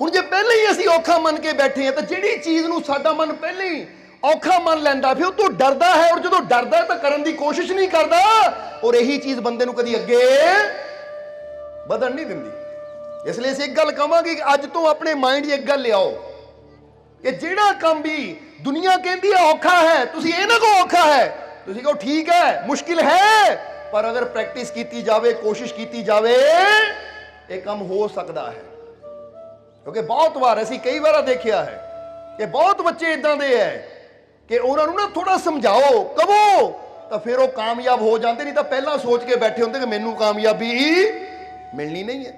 ਹੁਣ ਜੇ ਪਹਿਲਾਂ ਹੀ ਅਸੀਂ ਔਖਾ ਮੰਨ ਕੇ ਬੈਠੇ ਆ ਤਾਂ ਜਿਹੜੀ ਚੀਜ਼ ਨੂੰ ਸਾਡਾ ਮਨ ਪਹਿਲਾਂ ਹੀ ਔਖਾ ਮੰਨ ਲੈਂਦਾ, ਫਿਰ ਉਹ ਤੋਂ ਡਰਦਾ ਹੈ, ਔਰ ਜਦੋਂ ਡਰਦਾ ਤਾਂ ਕਰਨ ਦੀ ਕੋਸ਼ਿਸ਼ ਨਹੀਂ ਕਰਦਾ। ਔਰ ਇਹੀ ਚੀਜ਼ ਬੰਦੇ ਨੂੰ ਕਦੀ ਅੱਗੇ ਵਧਣ ਨਹੀਂ ਦਿੰਦੀ। ਇਸ ਲਈ ਅਸੀਂ ਇੱਕ ਗੱਲ ਕਵਾਂਗੇ ਕਿ ਅੱਜ ਤੋਂ ਆਪਣੇ ਮਾਈਂਡ 'ਚ ਇੱਕ ਗੱਲ ਲਿਆਓ ਕਿ ਜਿਹੜਾ ਕੰਮ ਵੀ ਦੁਨੀਆ ਕਹਿੰਦੀ ਹੈ ਔਖਾ ਹੈ, ਤੁਸੀਂ ਇਹ ਨਾ ਕਹੋ ਔਖਾ ਹੈ। ਤੁਸੀਂ ਕਹੋ, ਠੀਕ ਹੈ, ਮੁਸ਼ਕਿਲ ਹੈ, ਪਰ ਅਗਰ ਪ੍ਰੈਕਟਿਸ ਕੀਤੀ ਜਾਵੇ, ਕੋਸ਼ਿਸ਼ ਕੀਤੀ ਜਾਵੇ, ਇਹ ਕੰਮ ਹੋ ਸਕਦਾ ਹੈ। ਕਿਉਂਕਿ ਬਹੁਤ ਵਾਰ ਅਸੀਂ ਕਈ ਵਾਰ ਦੇਖਿਆ ਹੈ ਕਿ ਬਹੁਤ ਬੱਚੇ ਇਦਾਂ ਦੇ ਹੈ ਕਿ ਉਹਨਾਂ ਨੂੰ ਨਾ ਥੋੜਾ ਸਮਝਾਓ ਕਹੋ ਤਾਂ ਫਿਰ ਉਹ ਕਾਮਯਾਬ ਹੋ ਜਾਂਦੇ ਨਹੀਂ ਤਾਂ ਪਹਿਲਾਂ ਸੋਚ ਕੇ ਬੈਠੇ ਹੁੰਦੇ ਕਿ ਮੈਨੂੰ ਕਾਮਯਾਬੀ ਮਿਲਣੀ ਨਹੀਂ ਹੈ।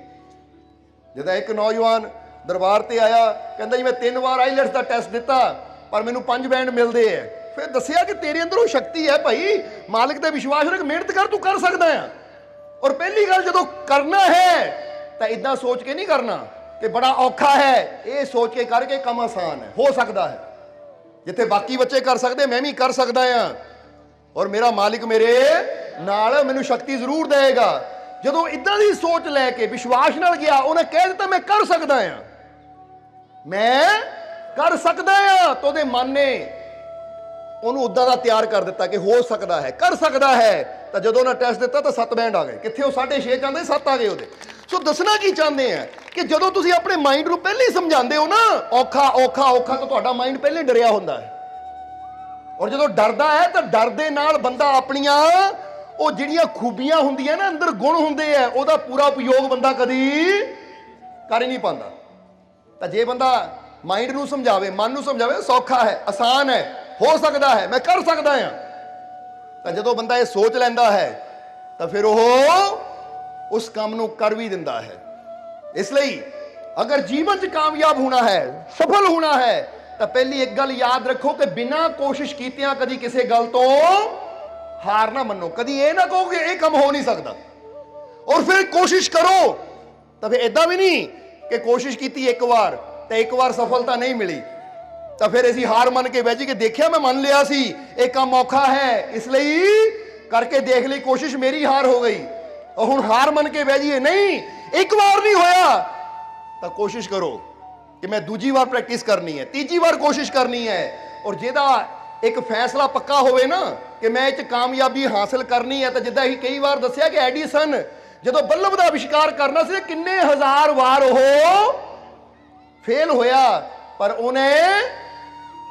ਜਦੋਂ ਇੱਕ ਨੌਜਵਾਨ ਦਰਬਾਰ ਤੇ ਆਇਆ, ਕਹਿੰਦਾ ਜੀ, ਮੈਂ ਤਿੰਨ ਵਾਰ ਆਈਲੈਟਸ ਦਾ ਟੈਸਟ ਦਿੱਤਾ, ਪਰ ਮੈਨੂੰ ਪੰਜ ਬੈਂਡ ਮਿਲਦੇ ਐ ਫਿਰ ਦੱਸਿਆ ਕਿ ਤੇਰੇ ਅੰਦਰ ਉਹ ਸ਼ਕਤੀ ਹੈ ਭਾਈ, ਮਾਲਕ ਤੇ ਵਿਸ਼ਵਾਸ ਰੱਖ, ਮਿਹਨਤ ਕਰ, ਤੂੰ ਕਰ ਸਕਦਾ ਆ ਔਰ ਪਹਿਲੀ ਗੱਲ ਜਦੋਂ ਕਰਨਾ ਹੈ, ਤਾਂ ਇਦਾਂ ਸੋਚ ਕੇ ਨਹੀਂ ਕਰਨਾ। ਕਿ ਬੜਾ ਔਖਾ ਹੈ। ਇਹ ਸੋਚ ਕੇ ਕਰਕੇ ਕੰਮ ਆਸਾਨ ਹੈ। ਹੋ ਸਕਦਾ ਹੈ। ਜਿੱਥੇ ਬਾਕੀ ਬੱਚੇ ਕਰ ਸਕਦੇ, ਮੈਂ ਵੀ ਕਰ ਸਕਦਾ ਆ ਔਰ ਮੇਰਾ ਮਾਲਿਕ ਮੇਰੇ ਨਾਲ ਮੈਨੂੰ ਸ਼ਕਤੀ ਜ਼ਰੂਰ ਦੇਵੇਗਾ। ਜਦੋਂ ਇਦਾਂ ਦੀ ਸੋਚ ਲੈ ਕੇ ਵਿਸ਼ਵਾਸ ਨਾਲ ਗਿਆ, ਉਹਨੇ ਕਹਿ ਦਿੱਤਾ, ਮੈਂ ਕਰ ਸਕਦਾ ਆ ਮੈਂ ਕਰ ਸਕਦਾ ਆ ਤਾਂ ਉਹਦੇ ਮਨ ਨੇ ਉਹਨੂੰ ਉਦਾਂ ਦਾ ਤਿਆਰ ਕਰ ਦਿੱਤਾ ਕਿ ਹੋ ਸਕਦਾ ਹੈ, ਕਰ ਸਕਦਾ ਹੈ। ਤਾਂ ਜਦੋਂ ਉਹਨਾਂ ਟੈਸਟ ਦਿੱਤਾ ਤਾਂ 7 ਬੈਂਡ ਆ ਗਏ। ਕਿੱਥੇ ਉਹ 6.5 ਜਾਂਦੇ 7 ਆ ਗਏ ਉਹਦੇ। ਸੋ ਦੱਸਣਾ ਕੀ ਚਾਹੁੰਦੇ ਆ? ਕਿ ਜਦੋਂ ਤੁਸੀਂ ਆਪਣੇ ਮਾਈਂਡ ਨੂੰ ਪਹਿਲੇ ਹੀ ਸਮਝਾਉਂਦੇ ਹੋ ਨਾ, ਔਖਾ ਔਖਾ ਔਖਾ, ਤਾਂ ਤੁਹਾਡਾ ਮਾਈਂਡ ਪਹਿਲੇ ਡਰਿਆ ਹੁੰਦਾ ਹੈ। ਔਰ ਜਦੋਂ ਡਰਦਾ ਹੈ, ਤਾਂ ਡਰ ਦੇ ਨਾਲ ਬੰਦਾ ਆਪਣੀਆਂ, ਉਹ ਜਿਹੜੀਆਂ ਖੂਬੀਆਂ ਹੁੰਦੀਆਂ ਨਾ, ਅੰਦਰ ਗੁਣ ਹੁੰਦੇ ਆ, ਉਹਦਾ ਪੂਰਾ ਉਪਯੋਗ ਬੰਦਾ ਕਦੀ ਕਰ ਹੀ ਨਹੀਂ ਪਾਉਂਦਾ। ਤਾਂ ਜੇ ਬੰਦਾ ਮਾਈਂਡ ਨੂੰ ਸਮਝਾਵੇ, ਮਨ ਨੂੰ ਸਮਝਾਵੇ ਸੌਖਾ ਹੈ, ਆਸਾਨ ਹੈ, ਹੋ ਸਕਦਾ ਹੈ, ਮੈਂ ਕਰ ਸਕਦਾ ਹਾਂ। ਤਾਂ ਜਦੋਂ ਬੰਦਾ ਇਹ ਸੋਚ ਲੈਂਦਾ ਹੈ, ਤਾਂ ਫਿਰ ਉਹ ਉਸ ਕੰਮ ਨੂੰ ਕਰ ਵੀ ਦਿੰਦਾ ਹੈ। ਇਸ ਲਈ ਅਗਰ ਜੀਵਨ 'ਚ ਕਾਮਯਾਬ ਹੋਣਾ ਹੈ ਸਫਲ ਹੋਣਾ ਹੈ ਤਾਂ ਪਹਿਲੀ ਇੱਕ ਗੱਲ ਯਾਦ ਰੱਖੋ ਕਿ ਬਿਨਾਂ ਕੋਸ਼ਿਸ਼ ਕੀਤਿਆਂ ਕਦੀ ਕਿਸੇ ਗੱਲ ਤੋਂ ਹਾਰ ਨਾ ਮੰਨੋ ਕਦੀ ਇਹ ਨਾ ਕਹੋ ਕਿ ਇਹ ਕੰਮ ਹੋ ਨਹੀਂ ਸਕਦਾ ਔਰ ਫਿਰ ਕੋਸ਼ਿਸ਼ ਕਰੋ ਤਾਂ ਫਿਰ ਇਦਾਂ ਵੀ ਨਹੀਂ ਕਿ ਕੋਸ਼ਿਸ਼ ਕੀਤੀ ਇੱਕ ਵਾਰ ਤੇ ਇੱਕ ਵਾਰ ਸਫਲਤਾ ਨਹੀਂ ਮਿਲੀ ਤਾਂ ਫਿਰ ਅਸੀਂ ਹਾਰ ਮੰਨ ਕੇ ਬਹਿ ਜੀ ਕਿ ਦੇਖਿਆ ਮੈਂ ਮੰਨ ਲਿਆ ਸੀ ਇਹ ਕੰਮ ਔਖਾ ਹੈ ਇਸ ਲਈ ਕਰਕੇ ਦੇਖ ਲਈ ਕੋਸ਼ਿਸ਼ ਮੇਰੀ ਹਾਰ ਹੋ ਗਈ ਔਰ ਹੁਣ ਹਾਰ ਮੰਨ ਕੇ ਬਹਿ ਜਾਈਏ। ਨਹੀਂ, ਇੱਕ ਵਾਰ ਨਹੀਂ ਹੋਇਆ। ਤਾਂ ਕੋਸ਼ਿਸ਼ ਕਰੋ ਕਿ ਮੈਂ ਦੂਜੀ ਵਾਰ ਪ੍ਰੈਕਟਿਸ ਕਰਨੀ ਹੈ। ਤੀਜੀ ਵਾਰ ਕੋਸ਼ਿਸ਼ ਕਰਨੀ ਹੈ। ਔਰ ਜਿਹਦਾ ਇੱਕ ਫੈਸਲਾ ਪੱਕਾ ਹੋਵੇ ਨਾ ਕਿ ਮੈਂ ਇਹ ਚ ਕਾਮਯਾਬੀ ਹਾਸਲ ਕਰਨੀ ਹੈ, ਤਾਂ ਜਿੱਦਾਂ ਹੀ ਕਈ ਵਾਰ ਦੱਸਿਆ ਕਿ ਐਡੀਸਨ ਜਦੋਂ ਬੱਲਬ ਦਾ ਅਵਿਸ਼ਕਾਰ ਕਰਨਾ ਸੀ, ਕਿੰਨੇ ਹਜ਼ਾਰ ਵਾਰ ਉਹ ਫੇਲ ਹੋਇਆ। ਪਰ ਉਹਨੇ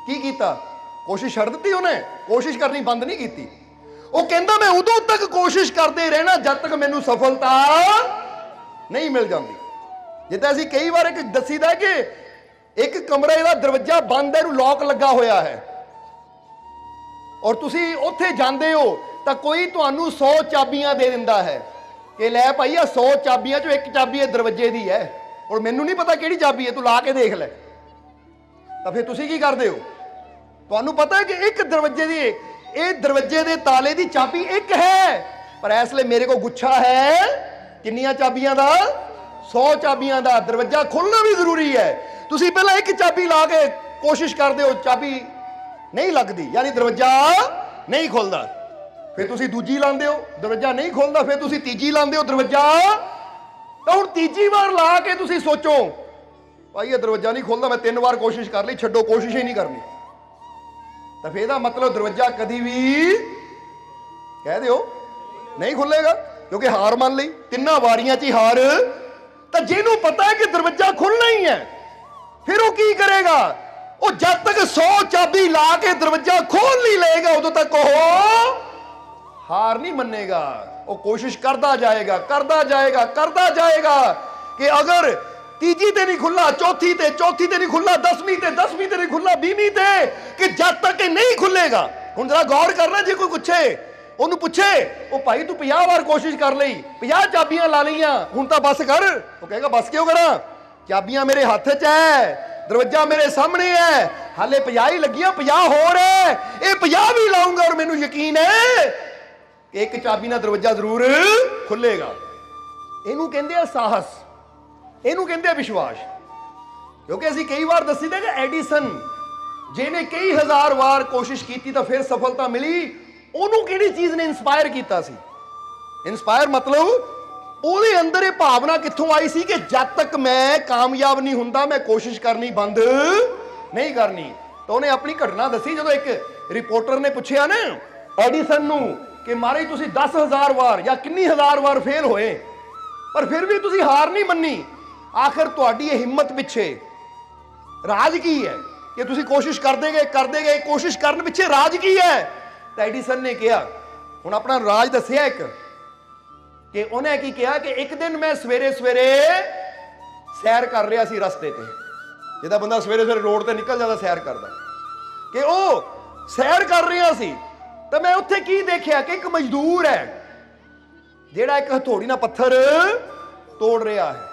ਕੀ ਕੀਤਾ? ਕੋਸ਼ਿਸ਼ ਛੱਡ ਦਿੱਤੀ ਉਹਨੇ। ਕੋਸ਼ਿਸ਼ ਕਰਨੀ ਬੰਦ ਨਹੀਂ ਕੀਤੀ। ਉਹ ਕਹਿੰਦਾ, ਮੈਂ ਉਦੋਂ ਤੱਕ ਕੋਸ਼ਿਸ਼ ਕਰਦੇ ਰਹਿਣਾ ਜਦ ਤੱਕ ਮੈਨੂੰ ਸਫਲਤਾ ਨਹੀਂ ਮਿਲ ਜਾਂਦੀ। ਜਿੱਦਾਂ ਅਸੀਂ ਕਈ ਵਾਰ ਇੱਕ ਦੱਸੀਦਾ ਕਿ ਇੱਕ ਕਮਰੇ ਦਾ ਦਰਵਾਜ਼ਾ ਬੰਦ ਹੈ ਨੂੰ ਲੌਕ ਲੱਗਾ ਹੋਇਆ ਹੈ। ਔਰ ਤੁਸੀਂ ਉੱਥੇ ਜਾਂਦੇ ਹੋ ਤਾਂ ਕੋਈ ਤੁਹਾਨੂੰ 100 ਚਾਬੀਆਂ ਦੇ ਦਿੰਦਾ ਹੈ ਕਿ ਲੈ ਭਾਈ ਆ 100 ਚਾਬੀਆਂ ਚੋਂ ਇੱਕ ਚਾਬੀ ਇਹ ਦਰਵਾਜ਼ੇ ਦੀ ਹੈ। ਔਰ ਮੈਨੂੰ ਨਹੀਂ ਪਤਾ ਕਿਹੜੀ ਚਾਬੀ ਹੈ, ਤੂੰ ਲਾ ਕੇ ਦੇਖ ਲੈ। ਤਾਂ ਫਿਰ ਤੁਸੀਂ ਕੀ ਕਰਦੇ ਹੋ? ਤੁਹਾਨੂੰ ਪਤਾ ਹੈ ਕਿ ਇੱਕ ਦਰਵਾਜ਼ੇ ਦੀ ਇਹ ਦਰਵਾਜ਼ੇ ਦੇ ਤਾਲੇ ਦੀ ਚਾਬੀ ਇੱਕ ਹੈ। ਪਰ ਇਸ ਲਈ ਮੇਰੇ ਕੋਲ ਗੁੱਛਾ ਹੈ। ਕਿੰਨੀਆਂ ਚਾਬੀਆਂ ਦਾ? 100 ਚਾਬੀਆਂ ਦਾ। ਦਰਵਾਜ਼ਾ ਖੋਲਣਾ ਵੀ ਜ਼ਰੂਰੀ ਹੈ। ਤੁਸੀਂ ਪਹਿਲਾਂ ਇੱਕ ਚਾਬੀ ਲਾ ਕੇ ਕੋਸ਼ਿਸ਼ ਕਰਦੇ ਹੋ, ਚਾਬੀ ਨਹੀਂ ਲੱਗਦੀ। ਯਾਨੀ ਦਰਵਾਜ਼ਾ ਨਹੀਂ ਖੁੱਲਦਾ। ਫਿਰ ਤੁਸੀਂ ਦੂਜੀ ਲਾਉਂਦੇ ਹੋ, ਦਰਵਾਜ਼ਾ ਨਹੀਂ ਖੁੱਲਦਾ। ਫਿਰ ਤੁਸੀਂ ਤੀਜੀ ਲਾਉਂਦੇ ਹੋ, ਦਰਵਾਜ਼ਾ ਤਾਂ ਹੁਣ ਤੀਜੀ ਵਾਰ ਲਾ ਕੇ ਤੁਸੀਂ ਸੋਚੋ, ਭਾਈ ਇਹ ਦਰਵਾਜ਼ਾ ਨਹੀਂ ਖੁੱਲਦਾ, ਮੈਂ ਤਿੰਨ ਵਾਰ ਕੋਸ਼ਿਸ਼ ਕਰ ਲਈ, ਛੱਡੋ, ਕੋਸ਼ਿਸ਼ ਹੀ ਨਹੀਂ ਕਰਨੀ। ਤਾਂ ਫਿਰ ਇਹਦਾ ਮਤਲਬ ਦਰਵਾਜ਼ਾ ਕਦੀ ਵੀ ਕਹਿ ਦਿਓ, ਨਹੀਂ ਖੁੱਲੇਗਾ, ਕਿਉਂਕਿ ਹਾਰ ਮੰਨ ਲਈ, ਤਿੰਨਾਂ ਵਾਰੀਆਂ 'ਚ ਹੀ ਹਾਰ। ਤਾਂ ਜਿਹਨੂੰ ਪਤਾ ਹੈ ਕਿ ਦਰਵਾਜ਼ਾ ਖੁੱਲਣਾ ਹੀ ਹੈ, ਫਿਰ ਉਹ ਕੀ ਕਰੇਗਾ? ਉਹ ਜਦ ਤੱਕ 100 ਚਾਬੀ ਲਾ ਕੇ ਦਰਵਾਜ਼ਾ ਖੋਲ ਨਹੀਂ ਲਏਗਾ, ਉਦੋਂ ਤੱਕ ਉਹ ਹਾਰ ਨਹੀਂ ਮੰਨੇਗਾ। ਉਹ ਕੋਸ਼ਿਸ਼ ਕਰਦਾ ਜਾਏਗਾ ਕਰਦਾ ਜਾਏਗਾ ਕਰਦਾ ਜਾਏਗਾ ਕਿ ਅਗਰ ਤੀਜੀ ਤੇ ਨਹੀਂ ਖੁੱਲਾ ਚੌਥੀ ਤੇ ਚੌਥੀ ਤੇ ਨਹੀਂ ਖੁੱਲਾ 10ਵੀਂ ਤੇ 10ਵੀਂ ਤੇ ਨਹੀਂ ਖੁੱਲਾ 20ਵੀਂ ਤੇ ਕਿ ਜਦ ਤੱਕ ਇਹ ਨਹੀਂ ਖੁੱਲੇਗਾ ਹੁਣ ਜਰਾ ਗੌਰ ਕਰਨਾ ਜੇ ਕੋਈ ਪੁੱਛੇ, ਉਹਨੂੰ ਪੁੱਛੇ, ਉਹ ਭਾਈ ਤੂੰ 50 ਵਾਰ ਕੋਸ਼ਿਸ਼ ਕਰ ਲਈ 50 ਚਾਬੀਆਂ ਲਾ ਲਈਆਂ, ਹੁਣ ਤਾਂ ਬਸ ਕਰ। ਉਹ ਕਹੇਗਾ, ਬਸ ਕਿਉਂ ਕਰਾਂ? ਚਾਬੀਆਂ ਮੇਰੇ ਹੱਥ 'ਚ ਹੈ ਦਰਵਾਜ਼ਾ ਮੇਰੇ ਸਾਹਮਣੇ ਹੈ ਹਾਲੇ 50 ਹੀ ਲੱਗੀਆਂ 50 ਹੋਰ ਹੈ ਇਹ 50 ਵੀ ਲਾਉਂਗਾ ਔਰ ਮੈਨੂੰ ਯਕੀਨ ਹੈ ਕਿ ਇੱਕ ਚਾਬੀ ਨਾਲ ਦਰਵਾਜ਼ਾ ਜ਼ਰੂਰ ਖੁੱਲੇਗਾ ਇਹਨੂੰ ਕਹਿੰਦੇ ਆ ਸਾਹਸ। ਇਹਨੂੰ ਕਹਿੰਦੇ ਆ ਵਿਸ਼ਵਾਸ। ਕਿਉਂਕਿ ਅਸੀਂ ਕਈ ਵਾਰ ਦੱਸੀਦਾ ਕਿ ਐਡੀਸਨ, ਜਿਹਨੇ ਕਈ ਹਜ਼ਾਰ ਵਾਰ ਕੋਸ਼ਿਸ਼ ਕੀਤੀ ਤਾਂ ਫਿਰ ਸਫਲਤਾ ਮਿਲੀ, ਉਹਨੂੰ ਕਿਹੜੀ ਚੀਜ਼ ਨੇ ਇਨਸਪਾਇਰ ਕੀਤਾ ਸੀ? ਇਨਸਪਾਇਰ ਮਤਲਬ ਉਹਦੇ ਅੰਦਰ ਇਹ ਭਾਵਨਾ ਕਿੱਥੋਂ ਆਈ ਸੀ ਕਿ ਜਦ ਤੱਕ ਮੈਂ ਕਾਮਯਾਬ ਨਹੀਂ ਹੁੰਦਾ, ਮੈਂ ਕੋਸ਼ਿਸ਼ ਕਰਨੀ ਬੰਦ ਨਹੀਂ ਕਰਨੀ। ਤਾਂ ਉਹਨੇ ਆਪਣੀ ਘਟਨਾ ਦੱਸੀ, ਜਦੋਂ ਇੱਕ ਰਿਪੋਰਟਰ ਨੇ ਪੁੱਛਿਆ ਨਾ ਐਡੀਸਨ ਨੂੰ ਕਿ ਮਾਰੇ ਤੁਸੀਂ 10000 ਵਾਰ ਜਾਂ ਕਿੰਨੀ ਹਜ਼ਾਰ ਵਾਰ ਫੇਲ ਹੋਏ, ਪਰ ਫਿਰ ਵੀ ਤੁਸੀਂ ਹਾਰ ਨਹੀਂ ਮੰਨੀ। ਆਖਰ ਤੁਹਾਡੀ ਇਹ ਹਿੰਮਤ ਪਿੱਛੇ ਰਾਜ ਕੀ ਹੈ? ਕਿ ਤੁਸੀਂ ਕੋਸ਼ਿਸ਼ ਕਰਦੇ ਗਏ ਕਰਦੇ ਗਏ, ਕੋਸ਼ਿਸ਼ ਕਰਨ ਪਿੱਛੇ ਰਾਜ ਕੀ ਹੈ? ਤਾਂ ਐਡੀਸਨ ਨੇ ਕਿਹਾ, ਹੁਣ ਆਪਣਾ ਰਾਜ ਦੱਸਿਆ ਇੱਕ, ਕਿ ਉਹਨੇ ਕੀ ਕਿਹਾ ਕਿ ਇੱਕ ਦਿਨ ਮੈਂ ਸਵੇਰੇ ਸਵੇਰੇ ਸੈਰ ਕਰ ਰਿਹਾ ਸੀ ਰਸਤੇ ਤੇ। ਜਿਹਦਾ ਬੰਦਾ ਸਵੇਰੇ ਸਵੇਰੇ ਰੋਡ ਤੇ ਨਿਕਲ ਜਾਂਦਾ, ਸੈਰ ਕਰਦਾ। ਕਿ ਉਹ ਸੈਰ ਕਰ ਰਿਹਾ ਸੀ, ਤਾਂ ਮੈਂ ਉੱਥੇ ਕੀ ਦੇਖਿਆ? ਕਿ ਇੱਕ ਮਜ਼ਦੂਰ ਹੈ, ਜਿਹੜਾ ਇੱਕ ਹਥੌੜੀ ਨਾਲ ਪੱਥਰ ਤੋੜ ਰਿਹਾ ਹੈ।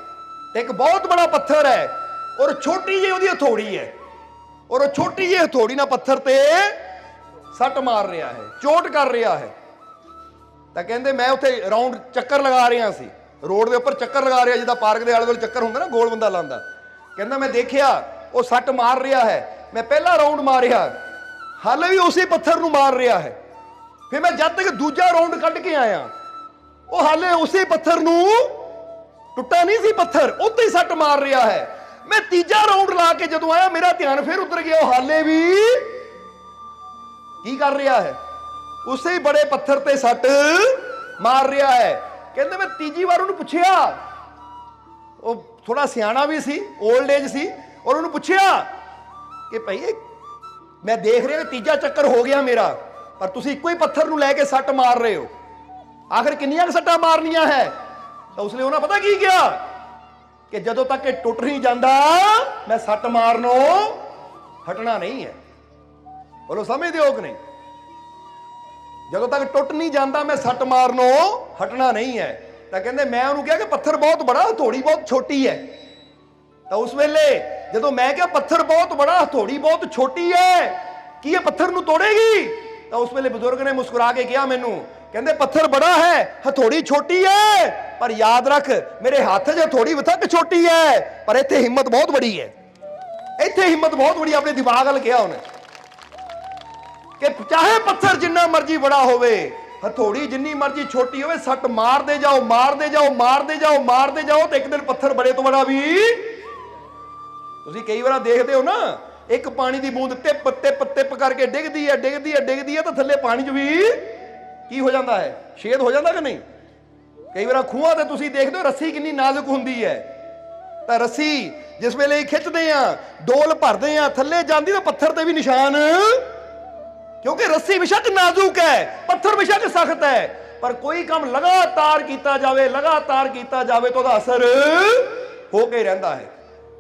ਤੇ ਇੱਕ ਬਹੁਤ ਬੜਾ ਪੱਥਰ ਹੈ ਔਰ ਛੋਟੀ ਜਿਹੀ ਉਹਦੀ ਹਥੌੜੀ ਹੈ। ਔਰ ਉਹ ਛੋਟੀ ਜਿਹੀ ਹਥੌੜੀ ਨਾਲ ਪੱਥਰ ਤੇ ਸੱਟ ਮਾਰ ਰਿਹਾ ਹੈ, ਚੋਟ ਕਰ ਰਿਹਾ ਹੈ। ਤਾਂ ਕਹਿੰਦੇ ਮੈਂ ਉੱਥੇ ਰਾਉਂਡ ਚੱਕਰ ਲਗਾ ਰਿਹਾ ਸੀ। ਰੋਡ ਦੇ ਉੱਪਰ ਚੱਕਰ ਲਗਾ ਰਿਹਾ, ਜਿੱਦਾਂ ਪਾਰਕ ਦੇ ਆਲੇ ਦੁਆਲੇ ਚੱਕਰ ਹੁੰਦਾ ਨਾ, ਗੋਲ ਬੰਦਾ ਲਾਉਂਦਾ। ਕਹਿੰਦਾ ਮੈਂ ਦੇਖਿਆ, ਉਹ ਸੱਟ ਮਾਰ ਰਿਹਾ ਹੈ। ਮੈਂ ਪਹਿਲਾ ਰਾਉਂਡ ਮਾਰਿਆ, ਹਾਲੇ ਵੀ ਉਸੇ ਪੱਥਰ ਨੂੰ ਮਾਰ ਰਿਹਾ ਹੈ। ਫਿਰ ਮੈਂ ਜਦ ਤੱਕ ਦੂਜਾ ਰਾਉਂਡ ਕੱਢ ਕੇ ਆਇਆ, ਉਹ ਹਾਲੇ ਉਸੇ ਪੱਥਰ ਨੂੰ ਟੁੱਟਾ ਨਹੀਂ ਸੀ ਪੱਥਰ ਉੱਤੇ ਹੀ ਸੱਟ ਮਾਰ ਰਿਹਾ ਹੈ। ਮੈਂ ਤੀਜਾ ਰਾਉਂਡ ਲਾ ਕੇ ਜਦੋਂ ਆਇਆ, ਮੇਰਾ ਧਿਆਨ ਫਿਰ ਉਧਰ ਗਿਆ, ਉਹ ਹਾਲੇ ਵੀ ਕੀ ਕਰ ਰਿਹਾ ਹੈ? ਉਸੇ ਬੜੇ ਪੱਥਰ ਤੇ ਸੱਟ ਮਾਰ ਰਿਹਾ ਹੈ। ਕਹਿੰਦੇ ਮੈਂ ਤੀਜੀ ਵਾਰ ਉਹਨੂੰ ਪੁੱਛਿਆ, ਉਹ ਥੋੜਾ ਸਿਆਣਾ ਵੀ ਸੀ 올ਡ ਏਜ ਸੀ, ਔਰ ਉਹਨੂੰ ਪੁੱਛਿਆ ਕਿ ਭਾਈ ਮੈਂ ਦੇਖ ਰਿਹਾ ਕਿ ਤੀਜਾ ਚੱਕਰ ਹੋ ਗਿਆ ਮੇਰਾ, ਪਰ ਤੁਸੀਂ ਇੱਕੋ ਹੀ ਪੱਥਰ ਨੂੰ ਲੈ ਕੇ ਸੱਟ ਮਾਰ ਰਹੇ ਹੋ। ਆਖਰ ਕਿੰਨੀਆਂ ਕੁ ਸੱਟਾਂ ਮਾਰਨੀਆਂ ਹੈ? ਤਾਂ ਉਸਨੇ ਉਹਨਾਂ ਪਤਾ ਕੀ ਕਿਹਾ? ਕਿ ਜਦੋਂ ਤੱਕ ਇਹ ਟੁੱਟ ਨਹੀਂ ਜਾਂਦਾ, ਮੈਂ ਸੱਟ ਮਾਰਨੋਂ ਹਟਣਾ ਨਹੀਂ ਹੈ। ਬੋਲੋ ਸਮਝਦੇ ਹੋ ਕਿ ਨਹੀਂ? ਜਦੋਂ ਤੱਕ ਟੁੱਟ ਨਹੀਂ ਜਾਂਦਾ, ਮੈਂ ਸੱਟ ਮਾਰਨੋਂ ਹਟਣਾ ਨਹੀਂ ਹੈ। ਤਾਂ ਕਹਿੰਦੇ, ਮੈਂ ਉਹਨੂੰ ਕਿਹਾ ਕਿ ਪੱਥਰ ਬਹੁਤ ਬੜਾ, ਹਥੌੜੀ ਬਹੁਤ ਛੋਟੀ ਹੈ। ਤਾਂ ਉਸ ਵੇਲੇ ਜਦੋਂ ਮੈਂ ਕਿਹਾ, ਪੱਥਰ ਬਹੁਤ ਬੜਾ, ਹਥੌੜੀ ਬਹੁਤ ਛੋਟੀ ਹੈ, ਕੀ ਇਹ ਪੱਥਰ ਨੂੰ ਤੋੜੇਗੀ? ਤਾਂ ਉਸ ਵੇਲੇ ਬਜ਼ੁਰਗ ਨੇ ਮੁਸਕਰਾ ਕੇ ਕਿਹਾ ਮੈਨੂੰ ਕਹਿੰਦੇ ਪੱਥਰ ਬੜਾ ਹੈ, ਹਥੌੜੀ ਛੋਟੀ ਹੈ। ਪਰ ਯਾਦ ਰੱਖ, ਮੇਰੇ ਹੱਥ 'ਚ ਹਥੌੜੀ ਵਥਕ ਛੋਟੀ ਹੈ। ਪਰ ਇੱਥੇ ਹਿੰਮਤ ਬਹੁਤ ਬੜੀ ਹੈ। ਇੱਥੇ ਹਿੰਮਤ ਬਹੁਤ ਬੜੀ ਆਪਣੇ ਦਿਮਾਗ ਵੱਲ ਕਿਹਾ ਉਹਨੇ। ਕਿ ਚਾਹੇ ਪੱਥਰ ਜਿੰਨਾ ਮਰਜ਼ੀ ਬੜਾ ਹੋਵੇ, ਹਥੌੜੀ ਜਿੰਨੀ ਮਰਜ਼ੀ ਛੋਟੀ ਹੋਵੇ, ਸੱਟ ਮਾਰਦੇ ਜਾਓ ਮਾਰਦੇ ਜਾਓ ਮਾਰਦੇ ਜਾਓ ਮਾਰਦੇ ਜਾਓ ਤੇ ਇੱਕ ਦਿਨ ਪੱਥਰ ਬੜੇ ਤੋਂ ਬੜਾ ਵੀ। ਤੁਸੀਂ ਕਈ ਵਾਰ ਦੇਖਦੇ ਹੋ ਨਾ, ਇੱਕ ਪਾਣੀ ਦੀ ਬੂੰਦ ਟਿਪ ਟਿਪ ਟਿਪ ਕਰਕੇ ਡਿੱਗਦੀ ਹੈ ਡਿੱਗਦੀ ਹੈ ਡਿੱਗਦੀ ਹੈ ਤਾਂ ਥੱਲੇ ਪਾਣੀ 'ਚ ਵੀ ਕੀ ਹੋ ਜਾਂਦਾ ਹੈ? ਛੇਦ ਹੋ ਜਾਂਦਾ ਕਿ ਨਹੀਂ? ਕਈ ਵਾਰ ਖੂਹਾਂ ਤੇ ਤੁਸੀਂ ਦੇਖਦੇ ਹੋ ਰੱਸੀ ਕਿੰਨੀ ਨਾਜ਼ੁਕ ਹੁੰਦੀ ਹੈ। ਤਾਂ ਰੱਸੀ ਜਿਸ ਵੇਲੇ ਖਿੱਚਦੇ ਆ ਡੋਲ ਭਰਦੇ ਆ ਥੱਲੇ ਜਾਂਦੀ ਤਾਂ ਪੱਥਰ ਤੇ ਵੀ ਨਿਸ਼ਾਨ। ਕਿਉਂਕਿ ਰੱਸੀ ਬਿਸ਼ੱਕ ਨਾਜ਼ੁਕ ਹੈ, ਪੱਥਰ ਬਿਸ਼ੱਕ ਸਖਤ ਹੈ। ਪਰ ਕੋਈ ਕੰਮ ਲਗਾਤਾਰ ਕੀਤਾ ਜਾਵੇ, ਲਗਾਤਾਰ ਕੀਤਾ ਜਾਵੇ ਤਾਂ ਉਹਦਾ ਅਸਰ ਹੋ ਕੇ ਰਹਿੰਦਾ ਹੈ।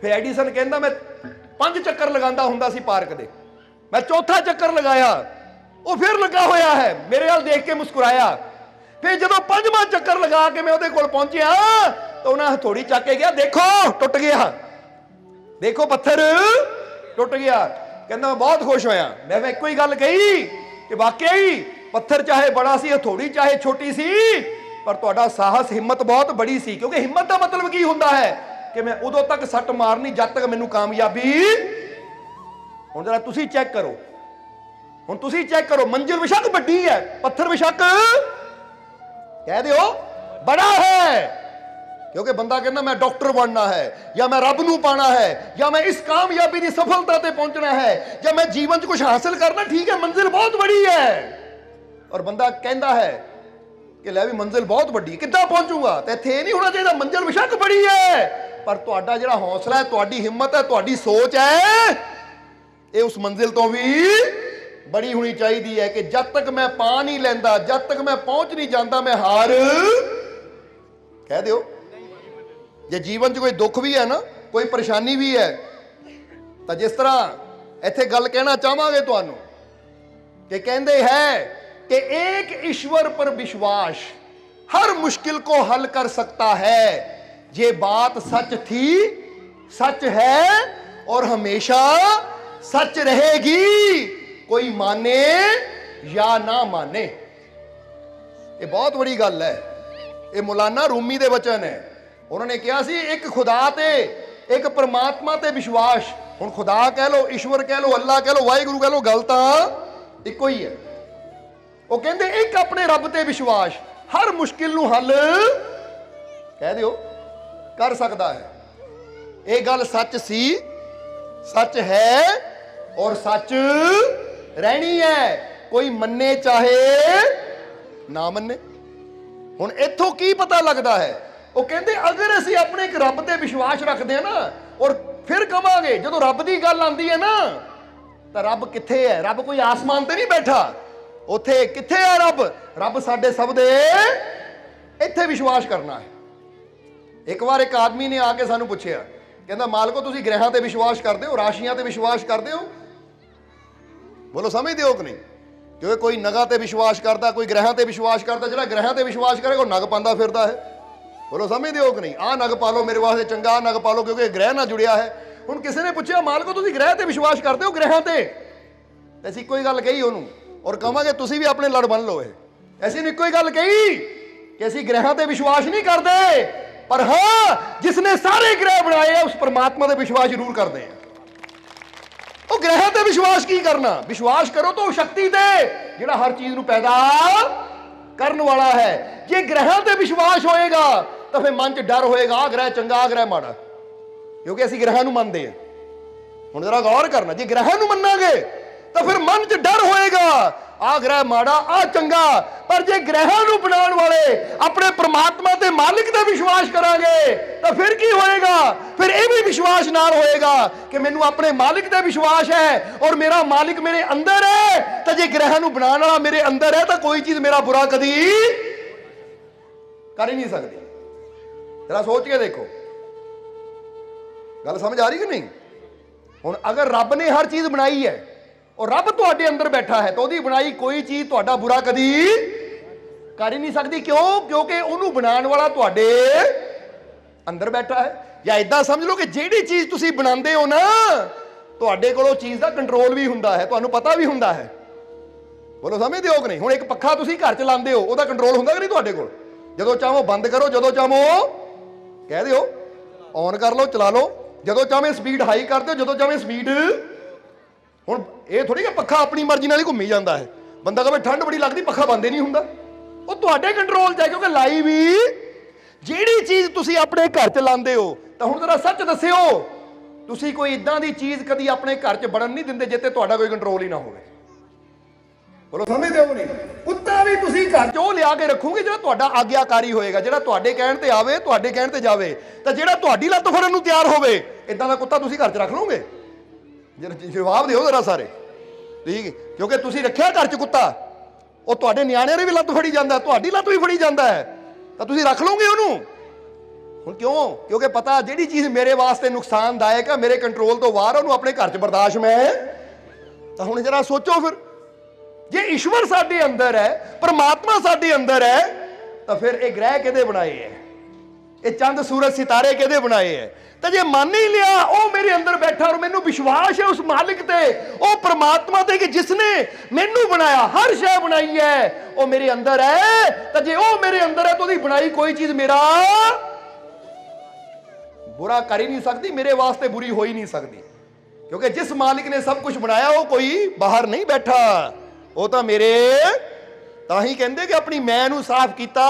ਫਿਰ ਐਡੀਸਨ ਕਹਿੰਦਾ, ਮੈਂ ਪੰਜ ਚੱਕਰ ਲਗਾਉਂਦਾ ਹੁੰਦਾ ਸੀ ਪਾਰਕ ਦੇ। ਮੈਂ ਚੌਥਾ ਚੱਕਰ ਲਗਾਇਆ। ਉਹ ਫਿਰ ਲੱਗਾ ਹੋਇਆ ਹੈ। ਮੇਰੇ ਨਾਲ ਦੇਖ ਕੇ ਮੁਸਕਰਾਇਆ। ਫਿਰ ਜਦੋਂ ਪੰਜਵਾਂ ਚੱਕਰ ਲਗਾ ਕੇ ਮੈਂ ਉਹਦੇ ਕੋਲ ਪਹੁੰਚਿਆ, ਤਾਂ ਉਹਨਾਂ ਹਥੋੜੀ ਚੱਕ ਕੇ ਗਿਆ ਦੇਖੋ, ਟੁੱਟ ਗਿਆ। ਦੇਖੋ ਪੱਥਰ। ਟੁੱਟ ਗਿਆ। ਕਹਿੰਦਾ, ਮੈਂ ਬਹੁਤ ਖੁਸ਼ ਹੋਇਆ। ਮੈਂ ਮੈਂ ਇੱਕੋ ਹੀ ਗੱਲ ਕਹੀ ਕਿ ਵਾਕਿਆ ਹੀ ਪੱਥਰ ਚਾਹੇ ਬੜਾ ਸੀ, ਹਥੋੜੀ ਚਾਹੇ ਛੋਟੀ ਸੀ, ਪਰ ਤੁਹਾਡਾ ਸਾਹਸ, ਹਿੰਮਤ ਬਹੁਤ ਬੜੀ ਸੀ। ਕਿਉਂਕਿ ਹਿੰਮਤ ਦਾ ਮਤਲਬ ਕੀ ਹੁੰਦਾ ਹੈ ਕਿ ਮੈਂ ਉਦੋਂ ਤੱਕ ਸੱਟ ਮਾਰਨੀ ਜਦ ਤੱਕ ਮੈਨੂੰ ਕਾਮਯਾਬੀ ਹੁਣ ਜਰਾ ਤੁਸੀਂ ਚੈੱਕ ਕਰੋ। ਹੁਣ ਤੁਸੀਂ ਚੈੱਕ ਕਰੋ ਮੰਜ਼ਿਲ ਵਿਸ਼ੱਕ ਵੱਡੀ ਹੈ ਪੱਥਰ ਵਿਸ਼ੱਕ ਕਹਿ ਦਿਓ ਬੜਾ ਹੈ ਕਿਉਂਕਿ ਬੰਦਾ ਕਹਿੰਦਾ ਮੈਂ ਡਾਕਟਰ ਬਣਨਾ ਹੈ ਜਾਂ ਮੈਂ ਰੱਬ ਨੂੰ ਪਾਣਾ ਹੈ ਜਾਂ ਮੈਂ ਇਸ ਕਾਮਯਾਬੀ ਦੀ ਸਫਲਤਾ ਤੇ ਪਹੁੰਚਣਾ ਹੈ ਜਾਂ ਮੈਂ ਜੀਵਨ 'ਚ ਕੁਝ ਹਾਸਲ ਕਰਨਾ ਠੀਕ ਹੈ ਮੰਜ਼ਿਲ ਬਹੁਤ ਬੜੀ ਹੈ ਔਰ ਬੰਦਾ ਕਹਿੰਦਾ ਹੈ ਕਿ ਲੈ ਵੀ ਮੰਜ਼ਿਲ ਬਹੁਤ ਵੱਡੀ ਕਿੱਦਾਂ ਪਹੁੰਚੂਗਾ ਤੇ ਇੱਥੇ ਇਹ ਨਹੀਂ ਹੋਣਾ ਚਾਹੀਦਾ ਮੰਜ਼ਿਲ ਬਿਸ਼ੱਕ ਬੜੀ ਹੈ ਪਰ ਤੁਹਾਡਾ ਜਿਹੜਾ ਹੌਸਲਾ ਹੈ ਤੁਹਾਡੀ ਹਿੰਮਤ ਹੈ ਤੁਹਾਡੀ ਸੋਚ ਹੈ ਇਹ ਉਸ ਮੰਜ਼ਿਲ ਤੋਂ ਵੀ ਬੜੀ ਹੋਣੀ ਚਾਹੀਦੀ ਹੈ ਕਿ ਜਦ ਤੱਕ ਮੈਂ ਪਾ ਨਹੀਂ ਲੈਂਦਾ ਜਦ ਤੱਕ ਮੈਂ ਪਹੁੰਚ ਨਹੀਂ ਜਾਂਦਾ ਮੈਂ ਹਾਰ ਕਹਿ ਦਿਓ ਜੇ ਜੀਵਨ 'ਚ ਕੋਈ ਦੁੱਖ ਵੀ ਹੈ ਨਾ ਕੋਈ ਪਰੇਸ਼ਾਨੀ ਵੀ ਹੈ ਤਾਂ ਜਿਸ ਤਰ੍ਹਾਂ ਇੱਥੇ ਗੱਲ ਕਹਿਣਾ ਚਾਹਾਂਗੇ ਤੁਹਾਨੂੰ कि कहते हैं कि एक ईश्वर पर विश्वास हर मुश्किल को हल कर सकता है ये बात सच थी सच है और हमेशा सच रहेगी ਕੋਈ ਮਾਨੇ ਜਾਂ ਨਾ ਮਾਨੇ? ਇਹ ਬਹੁਤ ਵੱਡੀ ਗੱਲ ਹੈ। ਇਹ ਮੌਲਾਨਾ ਰੂਮੀ ਦੇ ਵਚਨ ਹੈ। ਉਹਨਾਂ ਨੇ ਕਿਹਾ ਸੀ, ਇੱਕ ਖੁਦਾ ਤੇ, ਇੱਕ ਪਰਮਾਤਮਾ ਤੇ ਵਿਸ਼ਵਾਸ। ਹੁਣ ਖੁਦਾ ਕਹਿ ਲੋ ਈਸ਼ਵਰ ਕਹਿ ਲੋ ਅੱਲਾ ਕਹਿ ਲੋ ਵਾਹਿਗੁਰੂ ਕਹਿ ਲੋ ਗੱਲ ਤਾਂ ਇੱਕੋ ਹੀ ਹੈ। ਉਹ ਕਹਿੰਦੇ, ਇੱਕ ਆਪਣੇ ਰੱਬ ਤੇ ਵਿਸ਼ਵਾਸ। ਹਰ ਮੁਸ਼ਕਿਲ ਨੂੰ ਹੱਲ ਕਹਿ ਦਿਓ, ਕਰ ਸਕਦਾ ਹੈ। ਇਹ ਗੱਲ ਸੱਚ ਸੀ, ਸੱਚ ਹੈ ਔਰ ਸੱਚ ਰਹਿਣੀ ਹੈ। ਕੋਈ ਮੰਨੇ ਚਾਹੇ ਨਾ ਮੰਨੇ। ਹੁਣ ਇੱਥੋਂ ਕੀ ਪਤਾ ਲੱਗਦਾ ਹੈ? ਉਹ ਕਹਿੰਦੇ, ਅਗਰ ਅਸੀਂ ਆਪਣੇ ਇੱਕ ਰੱਬ ਤੇ ਵਿਸ਼ਵਾਸ ਰੱਖਦੇ ਹਾਂ ਨਾ, ਔਰ ਫਿਰ ਕਵਾਂਗੇ, ਜਦੋਂ ਰੱਬ ਦੀ ਗੱਲ ਆਉਂਦੀ ਹੈ ਨਾ, ਤਾਂ ਰੱਬ ਕਿੱਥੇ ਹੈ? ਰੱਬ ਕੋਈ ਆਸਮਾਨ ਤੇ ਨਹੀਂ ਬੈਠਾ। ਉੱਥੇ ਕਿੱਥੇ ਹੈ ਰੱਬ? ਰੱਬ ਸਾਡੇ ਸਭ ਦੇ ਇੱਥੇ ਵਿਸ਼ਵਾਸ ਕਰਨਾ ਹੈ। ਇੱਕ ਵਾਰ ਇੱਕ ਆਦਮੀ ਨੇ ਆ ਕੇ ਸਾਨੂੰ ਪੁੱਛਿਆ, ਕਹਿੰਦਾ, ਮਾਲਕੋ, ਤੁਸੀਂ ਗ੍ਰਹਿਾਂ ਤੇ ਵਿਸ਼ਵਾਸ ਕਰਦੇ ਹੋ, ਰਾਸ਼ੀਆਂ ਤੇ ਵਿਸ਼ਵਾਸ ਕਰਦੇ ਹੋ? ਬੋਲੋ, ਸਮਝਦੇ ਹੋ ਕਿ ਨਹੀਂ? ਕਿਉਂਕਿ ਕੋਈ ਨਗਾਂ ਤੇ ਵਿਸ਼ਵਾਸ ਕਰਦਾ, ਕੋਈ ਗ੍ਰਹਿਾਂ ਤੇ ਵਿਸ਼ਵਾਸ ਕਰਦਾ, ਜਿਹੜਾ ਗ੍ਰਹਿਾਂ ਤੇ ਵਿਸ਼ਵਾਸ ਕਰੇਗਾ ਉਹ ਨਗ ਪਾਉਂਦਾ ਫਿਰਦਾ ਹੈ। ਬੋਲੋ, ਸਮਝਦੇ ਹੋ ਕਿ ਨਹੀਂ? ਆਹ ਨਗ ਪਾ ਲਓ ਮੇਰੇ ਵਾਸਤੇ ਚੰਗਾ, ਆਹ ਨਗ ਪਾ ਲਓ ਕਿਉਂਕਿ ਇਹ ਗ੍ਰਹਿ ਨਾਲ ਜੁੜਿਆ ਹੈ। ਹੁਣ ਕਿਸੇ ਨੇ ਪੁੱਛਿਆ, ਮਾਲਕੋ, ਤੁਸੀਂ ਗ੍ਰਹਿ ਤੇ ਵਿਸ਼ਵਾਸ ਕਰਦੇ ਹੋ ਗ੍ਰਹਿਾਂ ਤੇ? ਅਸੀਂ ਇੱਕੋ ਹੀ ਗੱਲ ਕਹੀ ਉਹਨੂੰ, ਔਰ ਕਹਾਂਗੇ, ਤੁਸੀਂ ਵੀ ਆਪਣੇ ਲੜ ਬਣ ਲਓ ਇਹ। ਅਸੀਂ ਨੇ ਇੱਕੋ ਹੀ ਗੱਲ ਕਹੀ ਕਿ ਅਸੀਂ ਗ੍ਰਹਿਾਂ ਤੇ ਵਿਸ਼ਵਾਸ ਨਹੀਂ ਕਰਦੇ, ਪਰ ਹਾਂ, ਜਿਸ ਨੇ ਸਾਰੇ ਗ੍ਰਹਿ ਬਣਾਏ ਆ, ਉਸ ਪਰਮਾਤਮਾ ਤੇ ਵਿਸ਼ਵਾਸ ਜ਼ਰੂਰ ਕਰਦੇ ਆ। ਗ੍ਰਹਿਾਂ ਤੇ ਵਿਸ਼ਵਾਸ ਕੀ ਕਰਨਾ? ਵਿਸ਼ਵਾਸ ਕਰੋ ਤਾਂ ਉਹ ਸ਼ਕਤੀ ਤੇ, ਜਿਹੜਾ ਹਰ ਚੀਜ਼ ਨੂੰ ਪੈਦਾ ਕਰਨ ਵਾਲਾ ਹੈ। ਜੇ ਗ੍ਰਹਿਾਂ ਤੇ ਵਿਸ਼ਵਾਸ ਹੋਏਗਾ, ਤਾਂ ਫਿਰ ਮਨ 'ਚ ਡਰ ਹੋਏਗਾ ਆ ਗ੍ਰਹਿ ਚੰਗਾ ਆ ਗ੍ਰਹਿ ਮਾੜਾ। ਕਿਉਂਕਿ ਅਸੀਂ ਗ੍ਰਹਿਾਂ ਨੂੰ ਮੰਨਦੇ ਹਾਂ। ਹੁਣ ਜਰਾ ਗੌਰ ਕਰਨਾ, ਜੇ ਗ੍ਰਹਿਾਂ ਨੂੰ ਮੰਨਾਂਗੇ, ਤਾਂ ਫਿਰ ਮਨ 'ਚ ਡਰ ਹੋਏਗਾ ਆ ਗ੍ਰਹਿ ਮਾੜਾ ਆ ਚੰਗਾ ਪਰ ਜੇ ਗ੍ਰਹਿਾਂ ਨੂੰ ਬਣਾਉਣ ਵਾਲੇ ਆਪਣੇ ਪ੍ਰਮਾਤਮਾ ਤੇ ਮਾਲਿਕ ਤੇ ਵਿਸ਼ਵਾਸ ਕਰਾਂਗੇ, ਤਾਂ ਫਿਰ ਕੀ ਹੋਏਗਾ? ਫਿਰ ਇਹ ਵੀ ਵਿਸ਼ਵਾਸ ਨਾਲ ਹੋਏਗਾ ਕਿ ਮੈਨੂੰ ਆਪਣੇ ਮਾਲਿਕ ਤੇ ਵਿਸ਼ਵਾਸ ਹੈ ਔਰ ਮੇਰਾ ਮਾਲਿਕ ਮੇਰੇ ਅੰਦਰ ਹੈ। ਤਾਂ ਜੇ ਗ੍ਰਹਿਾਂ ਨੂੰ ਬਣਾਉਣ ਵਾਲਾ ਮੇਰੇ ਅੰਦਰ ਹੈ, ਤਾਂ ਕੋਈ ਚੀਜ਼ ਮੇਰਾ ਬੁਰਾ ਕਦੀ ਕਰ ਹੀ ਨਹੀਂ ਸਕਦੀ। ਜਰਾ ਸੋਚ ਕੇ ਦੇਖੋ। ਗੱਲ ਸਮਝ ਆ ਰਹੀ ਕਿ ਨਹੀਂ? ਹੁਣ ਅਗਰ ਰੱਬ ਨੇ ਹਰ ਚੀਜ਼ ਬਣਾਈ ਹੈ ਔਰ ਰੱਬ ਤੁਹਾਡੇ ਅੰਦਰ ਬੈਠਾ ਹੈ, ਤਾਂ ਉਹਦੀ ਬਣਾਈ ਕੋਈ ਚੀਜ਼ ਤੁਹਾਡਾ ਬੁਰਾ ਕਦੀ ਕਰ ਹੀ ਨਹੀਂ ਸਕਦੀ। ਕਿਉਂ? ਕਿਉਂਕਿ ਉਹਨੂੰ ਬਣਾਉਣ ਵਾਲਾ ਤੁਹਾਡੇ ਅੰਦਰ ਬੈਠਾ ਹੈ। ਜਾਂ ਇਦਾਂ ਸਮਝ ਲਓ ਕਿ ਜਿਹੜੀ ਚੀਜ਼ ਤੁਸੀਂ ਬਣਾਉਂਦੇ ਹੋ ਨਾ, ਤੁਹਾਡੇ ਕੋਲ ਉਹ ਚੀਜ਼ ਦਾ ਕੰਟਰੋਲ ਵੀ ਹੁੰਦਾ ਹੈ, ਤੁਹਾਨੂੰ ਪਤਾ ਵੀ ਹੁੰਦਾ ਹੈ। ਬੋਲੋ, ਸਮਝਦੇ ਹੋ ਕਿ ਨਹੀਂ? ਹੁਣ ਇੱਕ ਪੱਖਾ ਤੁਸੀਂ ਘਰ ਚ ਲਾਉਂਦੇ ਹੋ, ਉਹਦਾ ਕੰਟਰੋਲ ਹੁੰਦਾ ਕਿ ਨਹੀਂ ਤੁਹਾਡੇ ਕੋਲ? ਜਦੋਂ ਚਾਹੋ ਬੰਦ ਕਰੋ, ਜਦੋਂ ਚਾਹੋ ਕਹਿ ਦਿਓ ਔਨ ਕਰ ਲਓ, ਚਲਾ ਲਓ। ਜਦੋਂ ਚਾਹਵੇਂ ਸਪੀਡ ਹਾਈ ਕਰ ਦਿਓ, ਜਦੋਂ ਚਾਹਵੇਂ ਸਪੀਡ ਹੁਣ ਇਹ ਥੋੜੀ ਕਿ ਪੱਖਾ ਆਪਣੀ ਮਰਜ਼ੀ ਨਾਲ ਹੀ ਘੁੰਮੀ ਜਾਂਦਾ ਹੈ। ਬੰਦਾ ਕਹੇ ਠੰਡ ਬੜੀ ਲੱਗਦੀ, ਪੱਖਾ ਬੰਦ ਹੀ ਨਹੀਂ ਹੁੰਦਾ। ਉਹ ਤੁਹਾਡੇ ਕੰਟਰੋਲ 'ਚ ਹੈ, ਕਿਉਂਕਿ ਲਾਈ ਵੀ ਜਿਹੜੀ ਚੀਜ਼ ਤੁਸੀਂ ਆਪਣੇ ਘਰ 'ਚ ਲਾਉਂਦੇ ਹੋ, ਤਾਂ ਹੁਣ ਜਰਾ ਸੱਚ ਦੱਸਿਓ, ਤੁਸੀਂ ਕੋਈ ਇਦਾਂ ਦੀ ਚੀਜ਼ ਕਦੀ ਆਪਣੇ ਘਰ 'ਚ ਵੜਨ ਨਹੀਂ ਦਿੰਦੇ ਜਿੱਤੇ ਤੁਹਾਡਾ ਕੋਈ ਕੰਟਰੋਲ ਹੀ ਨਾ ਹੋਵੇ। ਬੋਲੋ, ਸਮਝਦੇ ਹੋ ਨਹੀਂ? ਕੁੱਤਾ ਵੀ ਤੁਸੀਂ ਘਰ 'ਚ ਉਹ ਲਿਆ ਕੇ ਰੱਖੋਗੇ ਜਿਹੜਾ ਤੁਹਾਡਾ ਆਗਿਆਕਾਰੀ ਹੋਏਗਾ, ਜਿਹੜਾ ਤੁਹਾਡੇ ਕਹਿਣ ਤੇ ਆਵੇ, ਤੁਹਾਡੇ ਕਹਿਣ ਤੇ ਜਾਵੇ, ਤਾਂ ਜਿਹੜਾ ਤੁਹਾਡੀ ਲੱਤ ਫੜਨ ਨੂੰ ਤਿਆਰ ਹੋਵੇ, ਇਦਾਂ ਦਾ ਕੁੱਤਾ ਤੁਸੀਂ ਘਰ 'ਚ ਰੱਖ ਲਓਗੇ? ਜਰਾ ਜਵਾਬ ਦਿਓ ਜਰਾ ਸਾਰੇ। ਠੀਕ? ਕਿਉਂਕਿ ਤੁਸੀਂ ਰੱਖਿਆ ਘਰ 'ਚ ਕੁੱਤਾ। ਉਹ ਤੁਹਾਡੇ ਨਿਆਣਿਆਂ ਨੇ ਵੀ ਲੱਤ ਫੜੀ ਜਾਂਦਾ, ਤੁਹਾਡੀ ਲੱਤ ਵੀ ਫੜੀ ਜਾਂਦਾ ਹੈ। ਤਾਂ ਤੁਸੀਂ ਰੱਖ ਲਓਗੇ ਉਹਨੂੰ? ਹੁਣ ਕਿਉਂ? ਕਿਉਂਕਿ ਪਤਾ ਜਿਹੜੀ ਚੀਜ਼ ਮੇਰੇ ਵਾਸਤੇ ਨੁਕਸਾਨਦਾਇਕ ਹੈ ਮੇਰੇ ਕੰਟਰੋਲ ਤੋਂ ਬਾਹਰ ਉਹਨੂੰ ਆਪਣੇ ਘਰ 'ਚ ਬਰਦਾਸ਼ਤ ਮੈਂ ਤਾਂ ਹੁਣ ਜਰਾ ਸੋਚੋ ਫਿਰ। ਜੇ ਈਸ਼ਵਰ ਸਾਡੇ ਅੰਦਰ ਹੈ, ਪਰਮਾਤਮਾ ਸਾਡੇ ਅੰਦਰ ਹੈ, ਤਾਂ ਫਿਰ ਇਹ ਗ੍ਰਹਿ ਕਿਹਦੇ ਬਣਾਏ ਹੈ? ਇਹ ਚੰਦ ਸੂਰਜ ਸਿਤਾਰੇ ਕਿਹਦੇ ਬਣਾਏ ਹੈ ਤਾਂ ਜੇ ਮੰਨ ਹੀ ਲਿਆ, ਉਹ ਮੇਰੇ ਅੰਦਰ ਬੈਠਾ ਔਰ ਮੈਨੂੰ ਵਿਸ਼ਵਾਸ ਹੈ ਉਸ ਮਾਲਿਕ ਤੇ। ਉਹ ਪ੍ਰਮਾਤਮਾ ਤੇ ਕਿ ਜਿਸ ਨੇ ਮੈਨੂੰ ਬਣਾਇਆ, ਹਰ ਸ਼ੈ ਬਣਾਈ ਹੈ ਉਹ ਮੇਰੇ ਅੰਦਰ ਹੈ ਤਾਂ ਜੇ ਉਹ ਮੇਰੇ ਅੰਦਰ ਹੈ ਤਾਂ ਉਹਦੀ ਬਣਾਈ ਕੋਈ ਚੀਜ਼ ਮੇਰਾ ਬੁਰਾ ਕਰ ਹੀ ਨਹੀਂ ਸਕਦੀ, ਮੇਰੇ ਵਾਸਤੇ ਬੁਰੀ ਹੋ ਹੀ ਨਹੀਂ ਸਕਦੀ। ਕਿਉਂਕਿ ਜਿਸ ਮਾਲਿਕ ਨੇ ਸਭ ਕੁਝ ਬਣਾਇਆ, ਉਹ ਕੋਈ ਬਾਹਰ ਨਹੀਂ ਬੈਠਾ। ਉਹ ਤਾਂ ਮੇਰੇ, ਤਾਂ ਹੀ ਕਹਿੰਦੇ ਕਿ ਆਪਣੀ ਮੈਂ ਨੂੰ ਸਾਫ਼ ਕੀਤਾ,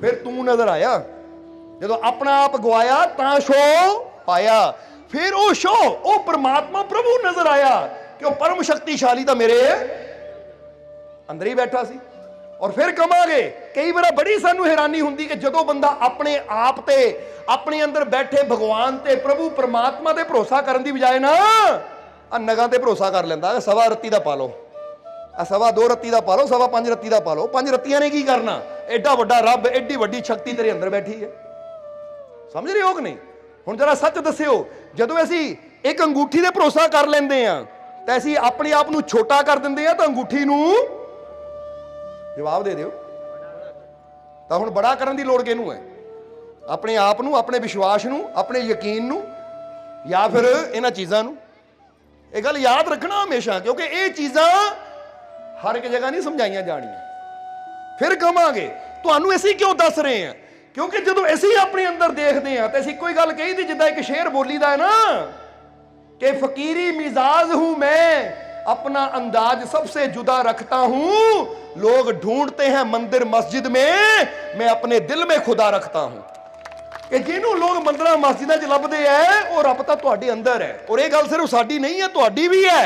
ਫਿਰ ਤੂੰ ਨਜ਼ਰ ਆਇਆ। ਜਦੋਂ ਆਪਣਾ ਆਪ ਗਵਾਇਆ ਤਾਂ ਸ਼ੋ ਪਾਇਆ। ਫਿਰ ਉਹ ਸ਼ੋ ਉਹ ਪ੍ਰਮਾਤਮਾ ਪ੍ਰਭੂ ਨਜ਼ਰ ਆਇਆ ਕਿ ਉਹ ਪਰਮ ਸ਼ਕਤੀਸ਼ਾਲੀ ਤਾਂ ਮੇਰੇ ਅੰਦਰ ਹੀ ਬੈਠਾ ਸੀ। ਔਰ ਫਿਰ ਕਮਾਂਗੇ ਕਈ ਵਾਰ ਬੜੀ ਸਾਨੂੰ ਹੈਰਾਨੀ ਹੁੰਦੀ ਕਿ ਜਦੋਂ ਬੰਦਾ ਆਪਣੇ ਆਪ ਤੇ, ਆਪਣੇ ਅੰਦਰ ਬੈਠੇ ਭਗਵਾਨ ਤੇ, ਪ੍ਰਭੂ ਪਰਮਾਤਮਾ ਤੇ ਭਰੋਸਾ ਕਰਨ ਦੀ ਬਜਾਏ ਨਾ ਆ ਨਗਾਂ ਤੇ ਭਰੋਸਾ ਕਰ ਲੈਂਦਾ ਸਵਾ ਰੱਤੀ ਦਾ ਪਾ ਲਓ। ਆ ਸਵਾ ਦੋ ਰੱਤੀ ਦਾ ਪਾ ਲਓ, ਸਵਾ ਪੰਜ ਰੱਤੀ ਦਾ ਪਾ ਲਓ। ਪੰਜ ਰੱਤੀਆਂ ਨੇ ਕੀ ਕਰਨਾ? ਐਡਾ ਵੱਡਾ ਰੱਬ, ਐਡੀ ਵੱਡੀ ਸ਼ਕਤੀ ਤੇਰੇ ਅੰਦਰ ਬੈਠੀ ਹੈ। ਸਮਝ ਰਹੇ ਹੋ ਕਿ ਨਹੀਂ? ਹੁਣ ਜਰਾ ਸੱਚ ਦੱਸਿਓ, ਜਦੋਂ ਅਸੀਂ ਇੱਕ ਅੰਗੂਠੀ ਦੇ ਭਰੋਸਾ ਕਰ ਲੈਂਦੇ ਆ ਤਾਂ ਅਸੀਂ ਆਪਣੇ ਆਪ ਨੂੰ ਛੋਟਾ ਕਰ ਦਿੰਦੇ ਆ ਤਾਂ ਅੰਗੂਠੀ ਨੂੰ ਜਵਾਬ ਦੇ ਦਿਓ। ਤਾਂ ਹੁਣ ਬੜਾ ਕਰਨ ਦੀ ਲੋੜ ਕਿਹਨੂੰ ਹੈ? ਆਪਣੇ ਆਪ ਨੂੰ, ਆਪਣੇ ਵਿਸ਼ਵਾਸ ਨੂੰ, ਆਪਣੇ ਯਕੀਨ ਨੂੰ ਜਾਂ ਫਿਰ ਇਹਨਾਂ ਚੀਜ਼ਾਂ ਨੂੰ? ਇਹ ਗੱਲ ਯਾਦ ਰੱਖਣਾ ਹਮੇਸ਼ਾ, ਕਿਉਂਕਿ ਇਹ ਚੀਜ਼ਾਂ ਹਰ ਇੱਕ ਜਗ੍ਹਾ ਨਹੀਂ ਸਮਝਾਈਆਂ ਜਾਣੀਆਂ। ਫਿਰ ਕਵਾਂਗੇ, ਤੁਹਾਨੂੰ ਅਸੀਂ ਕਿਉਂ ਦੱਸ ਰਹੇ ਹਾਂ? ਕਿਉਂਕਿ ਜਦੋਂ ਅਸੀਂ ਆਪਣੇ ਅੰਦਰ ਦੇਖਦੇ ਹਾਂ ਤਾਂ ਅਸੀਂ ਕੋਈ ਗੱਲ ਕਹੀ ਦੀ ਜਿੱਦਾਂ ਇੱਕ ਸ਼ੇਰ ਬੋਲੀਦਾ ਹੈ ਨਾ कि फकीरी मिजाज हूं मैं अपना अंदाज सबसे जुदा रखता हूं लोग ढूंढते हैं मंदिर मस्जिद में मैं अपने दिल में खुदा रखता हूं ਕਿ ਜਿਹਨੂੰ ਲੋਕ ਮੰਦਰਾਂ ਮਸਜਿਦਾਂ 'ਚ ਲੱਭਦੇ ਐ ਉਹ ਰੱਬ ਤਾਂ ਤੁਹਾਡੇ ਅੰਦਰ ਹੈ ਔਰ ਇਹ ਗੱਲ ਸਿਰਫ ਸਾਡੀ ਨਹੀਂ ਹੈ ਤੁਹਾਡੀ ਵੀ ਹੈ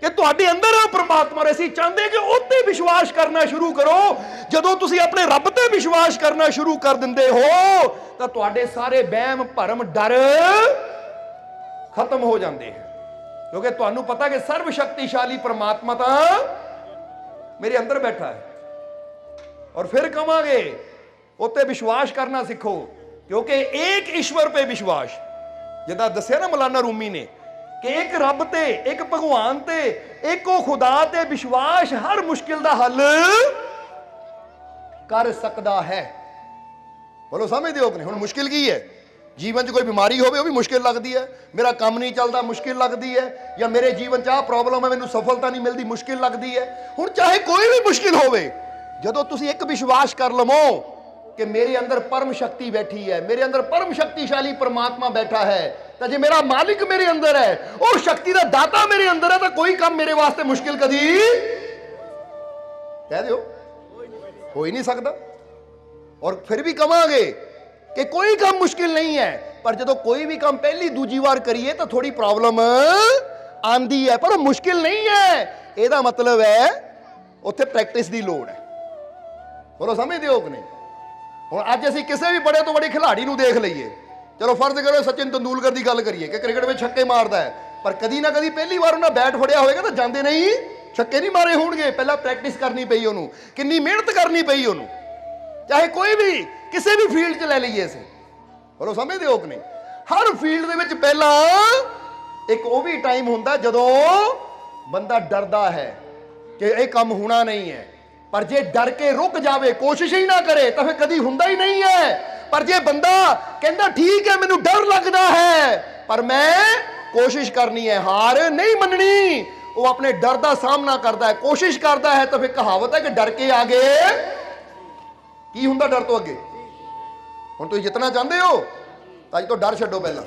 ਕਿ ਤੁਹਾਡੇ ਅੰਦਰ ਹੈ ਉਹ ਪ੍ਰਮਾਤਮਾ ਔਰ ਅਸੀਂ ਚਾਹੁੰਦੇ ਕਿ ਉਹ ਤੇ ਵਿਸ਼ਵਾਸ ਕਰਨਾ ਸ਼ੁਰੂ ਕਰੋ। ਜਦੋਂ ਤੁਸੀਂ ਆਪਣੇ ਰੱਬ ਤੇ ਵਿਸ਼ਵਾਸ ਕਰਨਾ ਸ਼ੁਰੂ ਕਰ ਦਿੰਦੇ ਹੋ, ਤਾਂ ਤੁਹਾਡੇ ਸਾਰੇ ਵਹਿਮ, ਭਰਮ, ਡਰ ਖਤਮ ਹੋ ਜਾਂਦੇ ਹੈ। ਕਿਉਂਕਿ ਤੁਹਾਨੂੰ ਪਤਾ ਕਿ ਸਰਵ ਸ਼ਕਤੀਸ਼ਾਲੀ ਪ੍ਰਮਾਤਮਾ ਤਾਂ ਮੇਰੇ ਅੰਦਰ ਬੈਠਾ ਹੈ। ਔਰ ਫਿਰ ਕਵਾਂਗੇ, ਉੱਤੇ ਵਿਸ਼ਵਾਸ ਕਰਨਾ ਸਿੱਖੋ, ਕਿਉਂਕਿ ਏਕ ਈਸ਼ਵਰ ਤੇ ਵਿਸ਼ਵਾਸ। ਜਿੱਦਾਂ ਦੱਸਿਆ ਨਾ ਮੌਲਾਨਾ ਰੂਮੀ ਨੇ ਕਿ ਇੱਕ ਰੱਬ ਤੇ, ਇੱਕ ਭਗਵਾਨ ਤੇ, ਇੱਕੋ ਖੁਦਾ ਤੇ ਵਿਸ਼ਵਾਸ ਹਰ ਮੁਸ਼ਕਿਲ ਦਾ ਹੱਲ ਕਰ ਸਕਦਾ ਹੈ। ਬੋਲੋ ਸਮਝਦੇ ਹੋ ਕਿ ਨਹੀਂ ਹੁਣ ਮੁਸ਼ਕਿਲ ਕੀ ਹੈ? ਜੀਵਨ 'ਚ ਕੋਈ ਬਿਮਾਰੀ ਹੋਵੇ, ਉਹ ਵੀ ਮੁਸ਼ਕਿਲ ਲੱਗਦੀ ਹੈ। ਮੇਰਾ ਕੰਮ ਨਹੀਂ ਚੱਲਦਾ, ਮੁਸ਼ਕਿਲ ਲੱਗਦੀ ਹੈ। ਜਾਂ ਮੇਰੇ ਜੀਵਨ 'ਚ ਆਹ ਪ੍ਰੋਬਲਮ ਹੈ, ਮੈਨੂੰ ਸਫਲਤਾ ਨਹੀਂ ਮਿਲਦੀ, ਮੁਸ਼ਕਿਲ ਲੱਗਦੀ ਹੈ। ਹੁਣ ਚਾਹੇ ਕੋਈ ਵੀ ਮੁਸ਼ਕਿਲ ਹੋਵੇ, ਜਦੋਂ ਤੁਸੀਂ ਇੱਕ ਵਿਸ਼ਵਾਸ ਕਰ ਲਵੋ ਕਿ ਮੇਰੇ ਅੰਦਰ ਪਰਮ ਸ਼ਕਤੀ ਬੈਠੀ ਹੈ, ਮੇਰੇ ਅੰਦਰ ਪਰਮ ਸ਼ਕਤੀਸ਼ਾਲੀ ਪਰਮਾਤਮਾ ਬੈਠਾ ਹੈ ਤਾਂ ਜੇ ਮੇਰਾ ਮਾਲਿਕ ਮੇਰੇ ਅੰਦਰ ਹੈ, ਉਹ ਸ਼ਕਤੀ ਦਾ ਦਾਤਾ ਮੇਰੇ ਅੰਦਰ ਹੈ, ਤਾਂ ਕੋਈ ਕੰਮ ਮੇਰੇ ਵਾਸਤੇ ਮੁਸ਼ਕਿਲ ਕਦੀ ਕਹਿ ਦਿਓ। ਹੋ ਹੀ ਨਹੀਂ ਸਕਦਾ। ਔਰ ਫਿਰ ਵੀ ਕਵਾਂਗੇ ਕਿ ਕੋਈ ਕੰਮ ਮੁਸ਼ਕਿਲ ਨਹੀਂ ਹੈ, ਪਰ ਜਦੋਂ ਕੋਈ ਵੀ ਕੰਮ ਪਹਿਲੀ ਦੂਜੀ ਵਾਰ ਕਰੀਏ, ਤਾਂ ਥੋੜੀ ਪ੍ਰੋਬਲਮ ਆਂਦੀ ਹੈ, ਪਰ ਉਹ ਮੁਸ਼ਕਿਲ ਨਹੀਂ ਹੈ। ਇਹਦਾ ਮਤਲਬ ਹੈ, ਉੱਥੇ ਪ੍ਰੈਕਟਿਸ ਦੀ ਲੋੜ ਹੈ। ਬੋਲੋ ਸਮਝਦੇ ਹੋ ਕਿ ਨਹੀਂ? ਹੁਣ ਅੱਜ ਅਸੀਂ ਕਿਸੇ ਵੀ ਬੜੇ ਤੋਂ ਬੜੇ ਖਿਡਾਰੀ ਨੂੰ ਦੇਖ ਲਈਏ। ਚਲੋ ਫਰਜ਼ ਕਰੋ, ਸਚਿਨ ਤੰਦੂਲਕਰ ਦੀ ਗੱਲ ਕਰੀਏ ਕਿ ਕ੍ਰਿਕਟ ਵਿੱਚ ਛੱਕੇ ਮਾਰਦਾ ਹੈ। ਪਰ ਕਦੀ ਨਾ ਕਦੀ ਪਹਿਲੀ ਵਾਰ ਉਹਨਾਂ ਬੈਟ ਫੜਿਆ ਹੋਵੇਗਾ ਤਾਂ ਜਾਂਦੇ ਨਹੀਂ। ਛੱਕੇ ਨਹੀਂ ਮਾਰੇ ਹੋਣਗੇ। ਪਹਿਲਾਂ ਪ੍ਰੈਕਟਿਸ ਕਰਨੀ ਪਈ ਉਹਨੂੰ। ਕਿੰਨੀ ਮਿਹਨਤ ਕਰਨੀ ਪਈ ਉਹਨੂੰ। ਚਾਹੇ ਕੋਈ ਵੀ, ਕਿਸੇ ਵੀ ਫੀਲਡ 'ਚ ਲੈ ਲਈਏ ਅਸੀਂ। ਬੋਲੋ ਸਮਝਦੇ ਹੋ ਕਿ ਨਹੀਂ? ਹਰ ਫੀਲਡ ਦੇ ਵਿੱਚ ਪਹਿਲਾਂ ਇੱਕ ਉਹ ਵੀ ਟਾਈਮ ਹੁੰਦਾ ਜਦੋਂ ਬੰਦਾ ਡਰਦਾ ਹੈ ਕਿ ਇਹ ਕੰਮ ਹੋਣਾ ਨਹੀਂ ਹੈ। ਪਰ ਜੇ ਡਰ ਕੇ ਰੁਕ ਜਾਵੇ, ਕੋਸ਼ਿਸ਼ ਹੀ ਨਾ ਕਰੇ, ਤਾਂ ਫਿਰ ਕਦੀ ਹੁੰਦਾ ਹੀ ਨਹੀਂ ਹੈ। ਪਰ ਜੇ ਬੰਦਾ ਕਹਿੰਦਾ, ਠੀਕ ਹੈ, ਮੈਨੂੰ ਡਰ ਲੱਗਦਾ ਹੈ, ਪਰ ਮੈਂ ਕੋਸ਼ਿਸ਼ ਕਰਨੀ ਹੈ, ਹਾਰ ਨਹੀਂ ਮੰਨਣੀ। ਉਹ ਆਪਣੇ ਡਰ ਦਾ ਸਾਹਮਣਾ ਕਰਦਾ ਹੈ, ਕੋਸ਼ਿਸ਼ ਕਰਦਾ ਹੈ, ਤਾਂ ਫਿਰ ਕਹਾਵਤ ਹੈ ਕਿ ਡਰ ਕੇ ਆਗੇ। ਕੀ ਹੁੰਦਾ ਡਰ ਤੋਂ ਅੱਗੇ? ਹੁਣ ਤੁਸੀਂ ਜਿੱਤਣਾ ਚਾਹੁੰਦੇ ਹੋ, ਤਾਂ ਅੱਜ ਤੋਂ ਡਰ ਛੱਡੋ ਪਹਿਲਾਂ।